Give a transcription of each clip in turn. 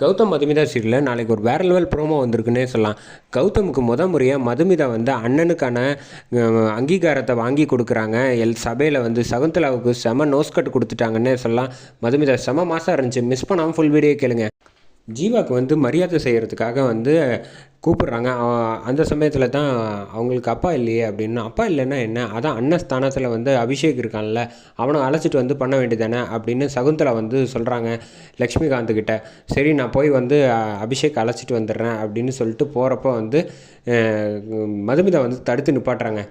கௌதம் மதுமிதா சீரியலில் நாளைக்கு ஒரு வேற லெவல் ப்ரோமோ வந்திருக்குன்னே சொல்லலாம். கௌதமுக்கு முத முறையாக மதுமிதா வந்து அண்ணனுக்கான அங்கீகாரத்தை வாங்கி கொடுக்குறாங்க. எல் சபையில் வந்து சகுந்தலாவுக்கு செம நோஸ்கட் கொடுத்துட்டாங்கன்னே சொல்லலாம். மதுமிதா செம மாதம் இருந்துச்சு. மிஸ் பண்ணாமல் ஃபுல் வீடியோ கேளுங்க. ஜீவாக்கு வந்து மரியாதை செய்கிறதுக்காக வந்து கூப்பிடுறாங்க. அந்த சமயத்தில் தான் அவங்களுக்கு அப்பா இல்லையே அப்படின்னு அப்பா இல்லைன்னா என்ன? அதான் அண்ணன் ஸ்தானத்தில் வந்து அபிஷேக் இருக்கான்ல அவனை அழைச்சிட்டு வந்து பண்ண வேண்டியதானே அப்படின்னு சகுந்தலா வந்து சொல்கிறாங்க லக்ஷ்மிகாந்த்கிட்ட சரி நான் போய் வந்து அபிஷேக் அழைச்சிட்டு வந்துடுறேன் அப்படின்னு சொல்லிட்டு போகிறப்ப வந்து மதுமிதா வந்து தடுத்து நிப்பாட்டுறாங்க.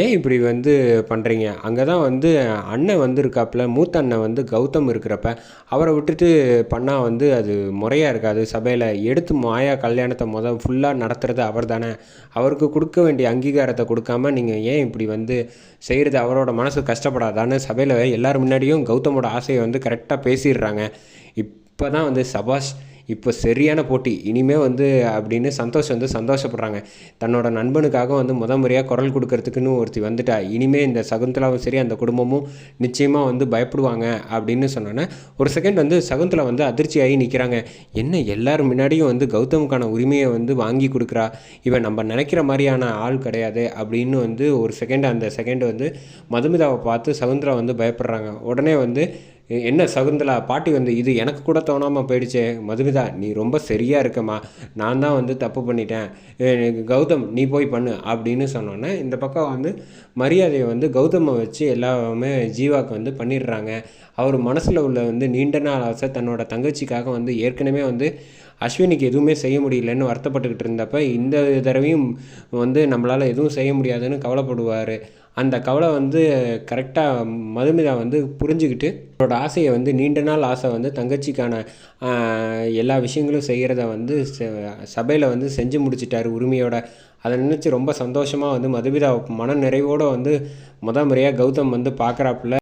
ஏன் இப்படி வந்து பண்ணுறீங்க அங்கே தான் வந்து அண்ணன் வந்து இருக்காப்புல மூத்த அண்ணன் வந்து கௌதம் இருக்கிறப்ப அவரை விட்டுட்டு பண்ணால் வந்து அது முறையாக இருக்காது. சபையில் எடுத்து மாயா கல்யாணத்தை முதல் ஃபுல்லாக நடத்துறது அவர் தானே அவருக்கு கொடுக்க வேண்டிய அங்கீகாரத்தை கொடுக்காம நீங்கள் ஏன் இப்படி வந்து செய்கிறது அவரோட மனசு கஷ்டப்படாதான்னு சபையில் எல்லார் முன்னாடியும் கௌதமோட ஆசையை வந்து கரெக்டாக பேசிடுறாங்க. இப்போ தான் வந்து சபாஷ் இப்போ சரியான போட்டி. இனிமே வந்து அப்படின்னு சந்தோஷ் வந்து சந்தோஷப்படுறாங்க. தன்னோட நண்பனுக்காக வந்து முத முறையாக குரல் கொடுக்கறதுக்குன்னு ஒருத்தி வந்துட்டா. இனிமே இந்த சகுந்தலாவும் சரி அந்த குடும்பமும் நிச்சயமாக வந்து பயப்படுவாங்க அப்படின்னு சொன்னோன்னே ஒரு செகண்ட் வந்து சகுந்தலா வந்து அதிர்ச்சியாகி நிற்கிறாங்க என்ன எல்லாரும் முன்னாடியும் வந்து கௌதமுக்கான உரிமையை வந்து வாங்கி கொடுக்குறா? இவன் நம்ம நினைக்கிற மாதிரியான ஆள் கிடையாது அப்படின்னு வந்து ஒரு செகண்ட் அந்த செகண்ட் வந்து மதுமிதாவை பார்த்து சகுந்தலா வந்து பயப்படுறாங்க. உடனே வந்து என்ன சகுந்தலா பாட்டி வந்து இது எனக்கு கூட தோணாமல் போயிடுச்சே மதுமிதா நீ ரொம்ப சரியாக இருக்கம்மா நான் தான் வந்து தப்பு பண்ணிட்டேன் கௌதம் நீ போய் பண்ணு அப்படின்னு சொன்னோன்னே இந்த பக்கம் வந்து மரியாதையை வந்து கௌதமை வச்சு எல்லாமே ஜீவாவுக்கு வந்து பண்ணிடுறாங்க. அவர் மனசில் உள்ள வந்து நீண்ட நாள் ஆசை தன்னோட தங்கச்சிக்காக வந்து ஏற்கனவே வந்து அஸ்வினிக்கு எதுவுமே செய்ய முடியலன்னு வருத்தப்பட்டுக்கிட்டு இருந்தப்ப இந்த தடவையும் வந்து நம்மளால் எதுவும் செய்ய முடியாதுன்னு கவலைப்படுவார். அந்த கவலை வந்து கரெக்டாக மதுமிதா வந்து புரிஞ்சுக்கிட்டு அவரோட ஆசையை வந்து நீண்ட நாள் ஆசை வந்து தங்கச்சிக்கான எல்லா விஷயங்களும் செய்கிறத வந்து சபையில் வந்து செஞ்சு முடிச்சிட்டாரு உரிமையோட. அதை நினச்சி ரொம்ப சந்தோஷமாக வந்து மதுமிதா மன நிறைவோடு வந்து முத முறையாக கௌதம் வந்து பார்க்குறாப்புல